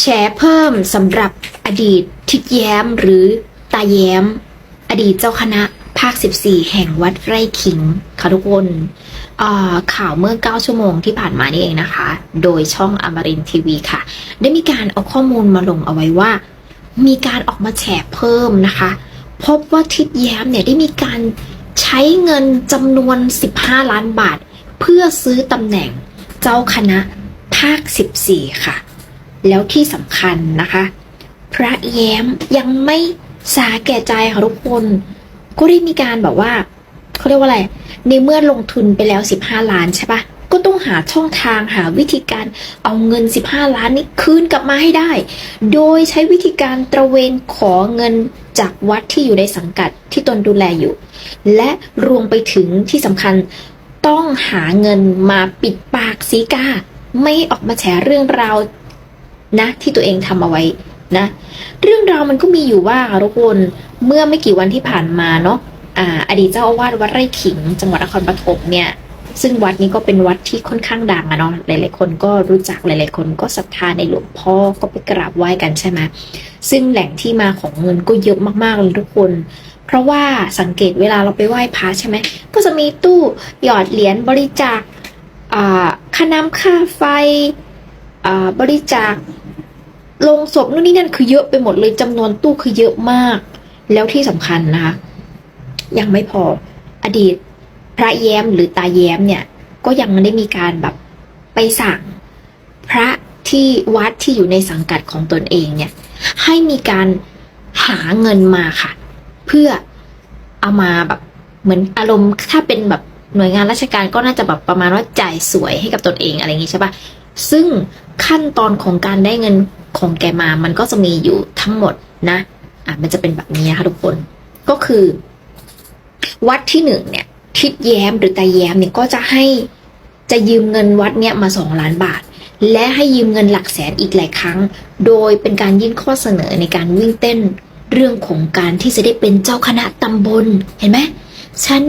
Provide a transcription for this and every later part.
แฉเพิ่มสำหรับอดีตทิดแย้มหรือตาแย้ม อดีตเจ้าคณะภาค 14 แห่งวัดไร่ขิงค่ะทุกคนข่าวเมื่อ 9 ชั่วโมงที่ผ่านมานี่เองนะคะ โดยช่องอมรินทีวีค่ะ ได้มีการเอาข้อมูลมาลงเอาไว้ว่า มีการออกมาแฉเพิ่มนะคะ พบว่าทิดแย้มเนี่ยได้มีการใช้เงินจำนวน 15 ล้านบาท เพื่อซื้อตำแหน่งเจ้าคณะภาค 14 ค่ะ แล้วที่สำคัญนะคะ พระแย้มยังไม่สาแก่ใจค่ะทุกคน ก็ได้มีการแบบว่าเขาเรียกว่าอะไร ในเมื่อลงทุนไปแล้ว 15 ล้านใช่ปะก็ต้องหาช่องทางหาวิธีการเอาเงิน 15 ล้านนี้คืนกลับมาให้ได้ โดยใช้วิธีการตระเวนขอเงินจากวัดที่อยู่ในสังกัดที่ตนดูแลอยู่ และรวมไปถึงที่สำคัญต้องหาเงินมาปิดปากสีกา ไม่ออกมาแฉเรื่องราว นะที่ตัวเองทำเอาไว้นะ เรื่องราวมันก็มีอยู่ว่าทุกคนเมื่อไม่กี่วันที่ผ่านมาเนาะอ่า อดีตเจ้าอาวาสวัดไร่ขิง จังหวัดนครปฐมเนี่ยซึ่งวัดนี้ก็เป็นวัดที่ค่อนข้างดังอะเนาะหลาย ๆ คนก็รู้จักหลาย ๆ คนก็ศรัทธาในหลวงพ่อก็ไปกราบไหว้กันใช่ไหมซึ่งแหล่งที่มาของเงินก็เยอะมากๆเลยทุกคน เพราะว่าสังเกตเวลาเราไปไหว้พระใช่ไหมก็จะมีตู้หยอดเหรียญบริจาคค่าน้ำค่าไฟ บริจาคลงศพนู่นนี่นั่นคือเยอะไปหมดเลยจำนวนตู้คือเยอะมาก แล้วที่สำคัญนะคะยังไม่พออดีตพระแย้มหรือตาแย้มเนี่ย ก็ยังได้มีการแบบไปสั่งพระที่วัดที่อยู่ในสังกัดของตนเองเนี่ย ให้มีการหาเงินมาค่ะ เพื่อเอามาแบบเหมือนอารมณ์ถ้าเป็นแบบหน่วยงานราชการก็น่าจะแบบประมาณว่าจ่ายสวยให้กับตนเองอะไรอย่างงี้ใช่ปะซึ่ง ขั้นตอนของการได้เงินของแกมา มันก็จะมีอยู่ทั้งหมดนะอะมันจะเป็นแบบนี้นะคะทุกคนก็คือ วัดที่หนึ่งเนี่ย ทิดแย้มหรือตาแย้มเนี่ยก็จะให้จะยืมเงินวัดเนี่ยมาสองล้านบาท และให้ยืมเงินหลักแสนอีกหลายครั้ง โดยเป็นการยื่นข้อเสนอในการวิ่งเต้นเรื่องของการที่จะได้เป็นเจ้าคณะตำบลเห็นไหมฉัน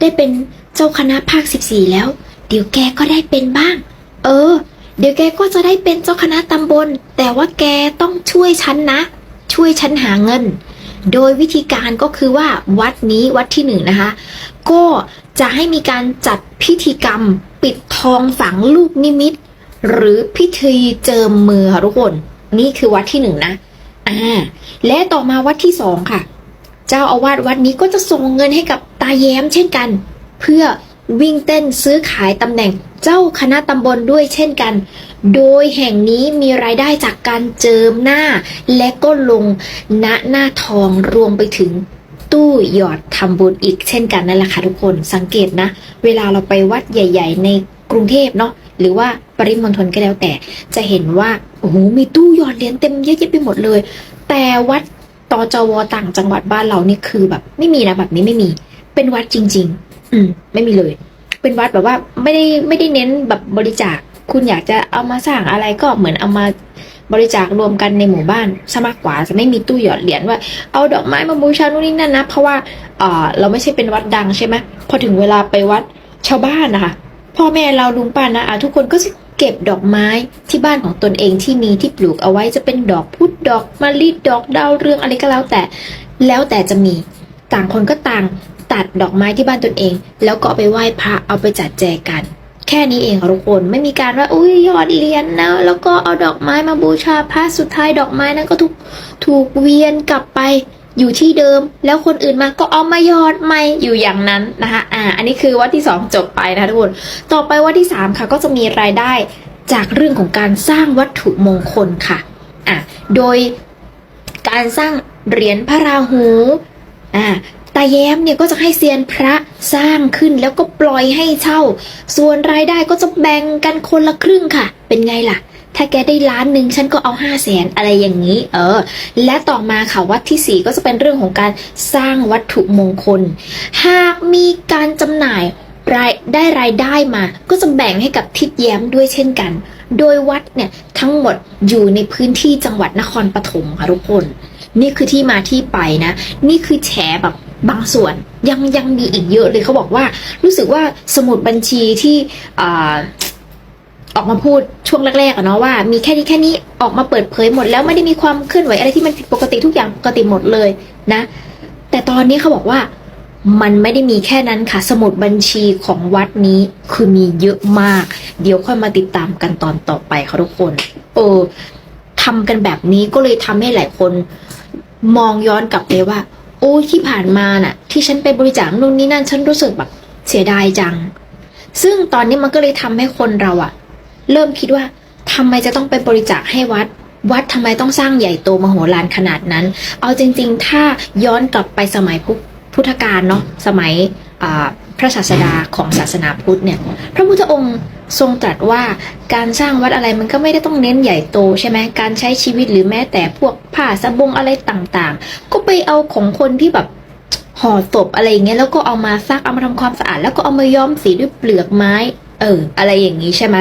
ได้เป็นเจ้าคณะภาค 14 แล้ว เดี๋ยวแกก็ได้เป็นบ้าง เออ เดี๋ยวแกก็จะได้เป็นเจ้าคณะตำบล แต่ว่าแกต้องช่วยฉันนะ ช่วยฉันหาเงิน โดยวิธีการก็คือว่าวัดนี้วัดที่หนึ่งนะคะ ก็จะให้มีการจัดพิธีกรรม ปิดทองฝังลูกนิมิต หรือพิธีเจิมมือค่ะทุกคน นี่คือวัดที่หนึ่งนะอ่าและต่อมาวัดที่สองค่ะ เจ้าอาวาสวัดนี้ก็จะส่งเงินให้กับตาแย้มเช่นกัน เพื่อวิ่งเต้นซื้อขายตำแหน่ง เจ้าคณะตำบลด้วยเช่นกัน โดยแห่งนี้มีรายได้จากการเจิมหน้า และก็ลงณหน้าทองรวมไปถึงตู้หยอดทำบุญอีกเช่นกันนั่นแหละค่ะทุกคนสังเกตนะ เวลาเราไปวัดใหญ่ ๆ ในกรุงเทพเนาะหรือว่าปริมณฑลก็แล้วแต่ จะเห็นว่าโอ้โหมีตู้หยอดเหรียญเต็มเยอะแยะไปหมดเลย แต่วัดตจวต่างจังหวัดบ้านเรานี่คือแบบ ไม่มีนะแบบนี้ไม่มี เป็นวัดจริง ๆ อืม ไม่มีเลย เป็นวัดแบบว่าไม่ได้ไม่ได้เน้นแบบบริจาค คุณอยากจะเอามาสร้างอะไรก็เหมือนเอามาบริจาครวมกันในหมู่บ้านซะมากกว่าจะไม่มีตู้หยอดเหรียญว่าเอาดอกไม้มาบูชานู่นนี่นั่นนะเพราะว่าเออเราไม่ใช่เป็นวัดดังใช่ไหมพอถึงเวลาไปวัดชาวบ้านนะคะพ่อแม่เราลุงป้านะอะทุกคนก็จะเก็บดอกไม้ที่บ้านของตนเองที่มีที่ปลูกเอาไว้จะเป็นดอกพุธดอกมะลิดอกดาวเรืองอะไรก็แล้วแต่แล้วแต่จะมีต่างคนก็ต่าง ตัดดอกไม้ที่บ้านตนเอง แล้วก็เอาไปไหว้พระเอาไปจัดแจกัน แค่นี้เองทุกคนไม่มีการว่าอุ้ยยอดเหรียญนะแล้วก็เอาดอกไม้มาบูชาพระสุดท้ายดอกไม้นั้นก็ถูกถูกเวียนกลับไปอยู่ที่เดิมแล้วคนอื่นมาก็เอามายอดใหม่อยู่อย่างนั้นนะคะอ่าอันนี้คือวัดที่สองจบไปนะทุกคนต่อไปวัดที่สามค่ะก็จะมีรายได้จากเรื่องของการสร้างวัตถุมงคลค่ะอะโดยการสร้างเหรียญพระราหูอ่า ตาแย้มเนี่ยก็จะให้เซียนพระสร้างขึ้นแล้วก็ปล่อยให้เช่า ส่วนรายได้ก็จะแบ่งกันคนละครึ่งค่ะ เป็นไงล่ะ ถ้าแกได้ล้านหนึ่งฉันก็เอาห้าแสนอะไรอย่างนี้ เออ และต่อมาค่ะวัดที่สี่ก็จะเป็นเรื่องของการสร้างวัตถุมงคล หากมีการจำหน่ายรายได้รายได้มา ก็จะแบ่งให้กับทิศแย้มด้วยเช่นกัน โดยวัดเนี่ยทั้งหมดอยู่ในพื้นที่จังหวัดนครปฐมค่ะทุกคน นี่คือที่มาที่ไปนะ นี่คือแฉแบบ บางส่วนยังยังมีอีกเยอะเลยเขาบอกว่า รู้สึกว่าสมุดบัญชีที่ออกมาพูดช่วงแรกๆอะเนาะว่ามีแค่นี้แค่นี้ออกมาเปิดเผยหมด แล้วไม่ได้มีความเคลื่อนไหวอะไรที่มันผิดปกติทุกอย่างปกติหมดเลยนะ แต่ตอนนี้เขาบอกว่ามันไม่ได้มีแค่นั้นค่ะ สมุดบัญชีของวัดนี้คือมีเยอะมาก เดี๋ยวค่อยมาติดตามกันตอนต่อไปค่ะทุกคนเออทำกันแบบนี้ก็เลยทำให้หลายคนมองย้อนกลับไปว่า อ้ยที่ผ่านมาน่ะ ที่ฉันไปบริจาคนู่นนี่นั่นฉันรู้สึกแบบเสียดายจัง ซึ่งตอนนี้มันก็เลยทำให้คนเราอะเริ่มคิดว่าทำไมจะต้องไปบริจาคให้วัด วัดทำไมต้องสร้างใหญ่โตมโหฬารขนาดนั้น เอาจริง ๆ ถ้าย้อนกลับไปสมัยพุพทธกาลเนาะสมัยอ่า ระศาสดาของศาสนาพุทธเนี่ย พระพุทธองค์ทรงตรัสว่าการสร้างวัดอะไรมันก็ไม่ได้ต้องเน้นใหญ่โตใช่ไหมการใช้ชีวิตหรือแม้แต่พวกผ้าสบงอะไรต่างๆ ก็ไปเอาของคนที่แบบห่อศพอะไรอย่างเงี้ยแล้วก็เอามาซักเอามาทำความสะอาด แล้วก็เอามาย้อมสีด้วยเปลือกไม้ เออ อะไรอย่างนี้ใช่ไหม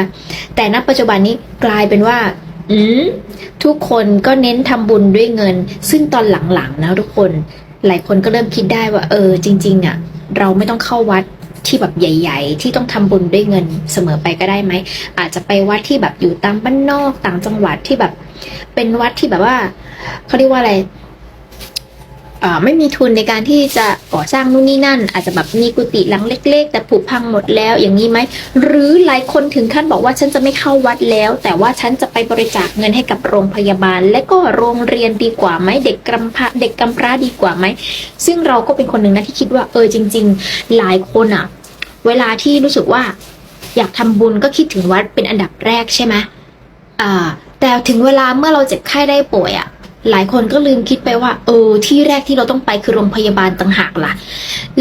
แต่ณปัจจุบันนี้กลายเป็นว่าอืมทุกคนก็เน้นทำบุญด้วยเงิน ซึ่งตอนหลังๆนะทุกคน หลายคนก็เริ่มคิดได้ว่า เออ จริง ๆอะ เราไม่ต้องเข้าวัดที่แบบใหญ่ ๆ ที่ต้องทำบุญด้วยเงินเสมอไปก็ได้ไหม อาจจะไปวัดที่แบบอยู่ตามบ้านนอกต่างจังหวัดที่แบบ เป็นวัดที่แบบว่าเขาเรียกว่าอะไร ไม่มีทุนในการที่จะก่อสร้างนู่นนี่นั่น อาจจะแบบมีกุฏิหลังเล็ก ๆ แต่ผุพังหมดแล้วอย่างนี้ไหมหรือหลายคนถึงขั้นบอกว่าฉันจะไม่เข้าวัดแล้ว แต่ว่าฉันจะไปบริจาคเงินให้กับโรงพยาบาล และก็โรงเรียนดีกว่าไหมเด็กกำพร้าเด็กกำพร้าดีกว่าไหมซึ่งเราก็เป็นคนหนึ่งนะที่คิดว่าเออจริง ๆ หลายคนอะเวลาที่รู้สึกว่า อยากทำบุญก็คิดถึงวัดเป็นอันดับแรกใช่ไหมอ่าแต่ถึงเวลาเมื่อเราเจ็บไข้ได้ป่วยอะ หลายคนก็ลืมคิดไปว่า เออ ที่แรกที่เราต้องไปคือโรงพยาบาลต่างหากล่ะ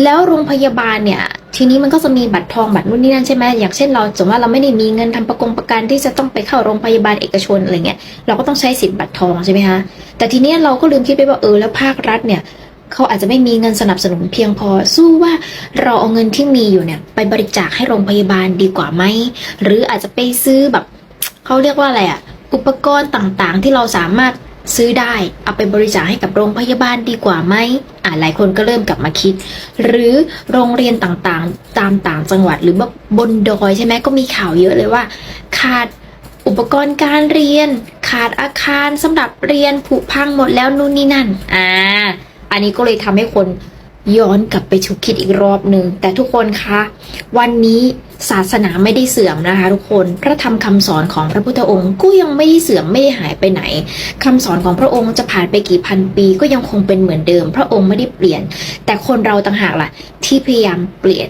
แล้วโรงพยาบาลเนี่ย ทีนี้มันก็จะมีบัตรทองบัตรนู่นนี่นั่นใช่ไหมอย่างเช่นเราสมมติว่าเราไม่ได้มีเงินทำประกงประกันที่จะต้องไปเข้าโรงพยาบาลเอกชนอะไรเงี้ยเราก็ต้องใช้สิทธิ์บัตรทองใช่ไหมคะแต่ทีนี้เราก็ลืมคิดไปว่าเออแล้วภาครัฐเนี่ยเขาอาจจะไม่มีเงินสนับสนุนเพียงพอสู้ว่าเราเอาเงินที่มีอยู่เนี่ย ไปบริจาคให้โรงพยาบาลดีกว่าไหมหรืออาจจะไปซื้อแบบเขาเรียกว่าอะไรอะอุปกรณ์ต่างๆ ที่เราสามารถ ซื้อได้เอาไปบริจาคให้กับโรงพยาบาลดีกว่าไหมอ่าหลายคนก็เริ่มกลับมาคิด หรือโรงเรียนต่างๆ ตามต่างจังหวัดหรือว่าบนดอยใช่ไหมก็มีข่าวเยอะเลยว่า ขาดอุปกรณ์การเรียน ขาดอาคารสำหรับเรียนผุพังหมดแล้วนู่นนี่นั่นอ่าอันนี้ก็เลยทำให้คน ย้อนกลับไปฉุกคิดอีกรอบหนึ่งแต่ทุกคนคะวันนี้ศาสนาไม่ได้เสื่อมนะคะ ทุกคนพระธรรมคำสอนของพระพุทธองค์ก็ยังไม่ได้เสื่อมไม่ได้หายไปไหนคำสอนของพระองค์จะผ่านไปกี่พันปีก็ยังคงเป็นเหมือนเดิม พระองค์ไม่ได้เปลี่ยน แต่คนเราต่างหากล่ะที่พยายามเปลี่ยน